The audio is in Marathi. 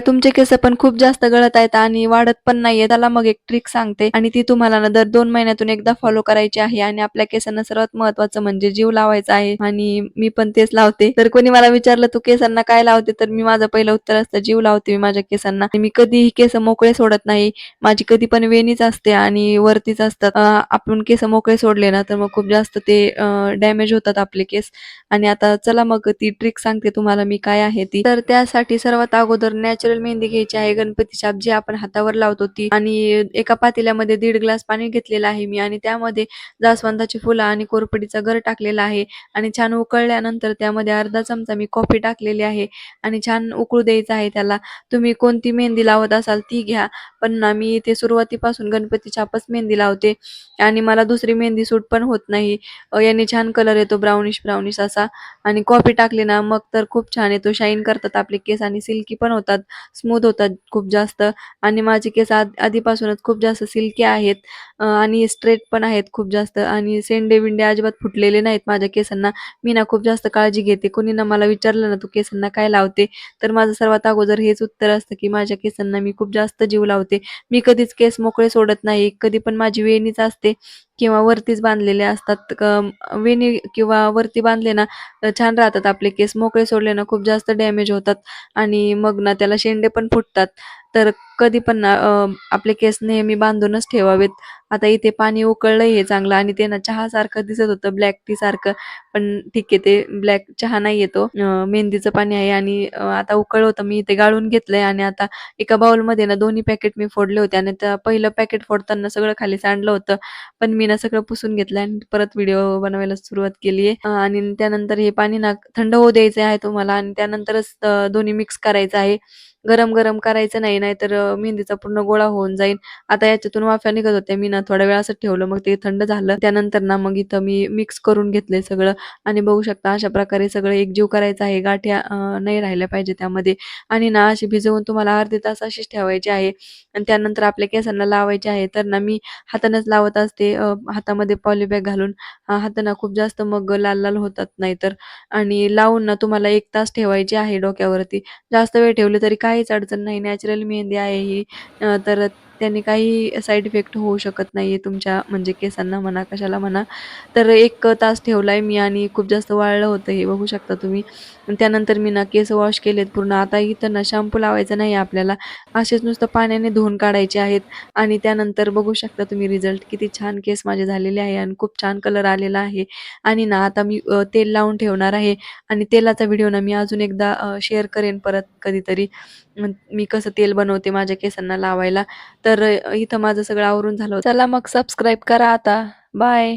तुमचे केस पण खूप जास्त गळत आहेत आणि वाढत पण नाहीये. त्याला मग एक ट्रिक सांगते आणि ती तुम्हाला ना दर दोन महिन्यातून एकदा फॉलो करायची आहे आणि आपल्या केसांना सर्वात महत्वाचं म्हणजे जीव लावायचा आहे. आणि मी पण तेच लावते. तर कोणी मला विचारलं तू केसांना काय लावते? तर मी माझं पहिलं उत्तर असतं जीव लावते मी माझ्या केसांना. आणि मी कधीही केस मोकळे सोडत नाही. माझी कधी पण वेणीच असते आणि वरतीच असतात. आपण केस मोकळे सोडले ना तर मग खूप जास्त ते डॅमेज होतात आपले केस. आणि आता चला मग ती ट्रिक सांगते तुम्हाला मी काय आहे ती. तर त्यासाठी सर्वात अगोदर नॅचरल मेहंदी घ्यायची आहे. गणपती शाप जी आपण हातावर लावतो ती आणि एका पातेल्यामध्ये दीड ग्लास पाणी घेतलेलं आहे मी आणि त्यामध्ये जास्वंदाची फुलं आणि कोरपडीचा गर टाकलेला आहे आणि छान उकळल्यानंतर त्यामध्ये अर्धा चमचा मी कॉफी टाकलेली आहे आणि छान उकळू द्यायचं आहे त्याला. तुम्ही कोणती मेहंदी लावत असाल ती घ्या. पण ना मी इथे सुरुवातीपासून गणपती छापच मेहंदी लावते. आणि मला दुसरी मेहंदी सूट पण होत नाही. याने छान कलर येतो ब्राउनिश ब्राउनिश असा. आणि कॉफी टाकली ना मग तर खूप छान येतो. शाईन करतात आपले केस आणि सिल्की पण होतात. स्मूथ होतात खूप जास्त. आणि माझे केस आधीपासूनच खूप जास्त सिल्की आहेत. आणि स्ट्रेट पण आहेत खूप जास्त. आणि सेंडे विंडे अजिबात फुटलेले नाहीत माझ्या केसांना. मी ना खूप जास्त काळजी घेते. कोणी ना मला विचारलं ना तू केसांना काय लावते? तर माझं सर्वात अगोदर हेच उत्तर असतं की माझ्या केसांना मी खूप जास्त जीव लावते. मी कधीच केस मोकळे सोडत नाही. कधी पण माझी वेणीच असते. किंवा वरतीच बांधलेले असतात. क- वेणी किंवा वरती बांधले ना तर छान राहतात आपले केस. मोकळे सोडले ना खूप जास्त डॅमेज होतात. आणि मग ना त्याला शेंडे पण फुटतात. तर कधी पण ना आपले केस नेहमी बांधूनच ठेवावेत. आता इथे पाणी उकळलं हे चांगलं आणि ते ना चहा सारखं दिसत होतं. ब्लॅक टी सारखं. पण ठीक आहे ते ब्लॅक चहा नाही येतो मेहंदीचं पाणी आहे आणि आता उकळ होतं. मी इथे गाळून घेतलंय आणि आता एका बाउलमध्ये ना दोन्ही पॅकेट मी फोडले होते. आणि त्या पहिलं पॅकेट फोडताना सगळं खाली सांडलं होतं. पण मी ना सगळं पुसून घेतलं आणि परत व्हिडिओ बनवायला सुरुवात केली आहे आणि त्यानंतर हे पाणी ना थंड होऊ द्यायचं आहे तुम्हाला आणि त्यानंतरच दोन्ही मिक्स करायचं आहे. गरम गरम करायचं नाही नाहीतर अ, मेहंदीचा पूर्ण गोळा होऊन जाईल आता याच्यातून वाफ्या निघत होत्या मी ना थोड्या वेळ असं ठेवलं मग ते थंड झालं. त्यानंतर ना मग इथं मी मिक्स करून घेतलंय सगळं. आणि बघू शकता अशा प्रकारे सगळं एकजीव करायचं आहे. गाठ्या अ, नाही राहिल्या पाहिजे त्यामध्ये. आणि ना अशी भिजवून तुम्हाला अर्धे तास अशीच ठेवायची आहे. आणि त्यानंतर आपल्या केसांना लावायचे आहे. तर ना मी हातानेच लावत असते अ, हातामध्ये पॉलीबॅग घालून. अ, हातांना खूप जास्त मग लाल लाल होतात नाहीतर. आणि लावून ना तुम्हाला एक तास ठेवायची आहे डोक्यावरती. जास्त वेळ ठेवली तरी काय काहीच अडचण नाही. नॅचरल मेहंदी आहे ही. तर त्याने काही साईड इफेक्ट होऊ शकत नाही आहे तुमच्या म्हणजे केसांना म्हणा कशाला म्हणा. तर एक तास ठेवलाय मी आणि खूप जास्त वाळलं होतं हे बघू शकता तुम्ही. त्यानंतर मी ना केस वॉश केलेत पूर्ण. आता इथं ना शॅम्पू लावायचा नाही आपल्याला. असेच नुसतं पाण्याने धुवून काढायचे आहेत. आणि त्यानंतर बघू शकता तुम्ही रिझल्ट किती छान केस माझे झालेले आहे आणि खूप छान कलर आलेला आहे. आणि ना आता मी तेल लावून ठेवणार आहे. आणि तेलाचा व्हिडिओ ना मी अजून एकदा शेअर करेन परत कधीतरी. मी कसं तेल बनवते माझ्या केसांना लावायला. तर तर इथं माझं सगळं आवरून झालं चला मग सबस्क्राईब करा आता. बाय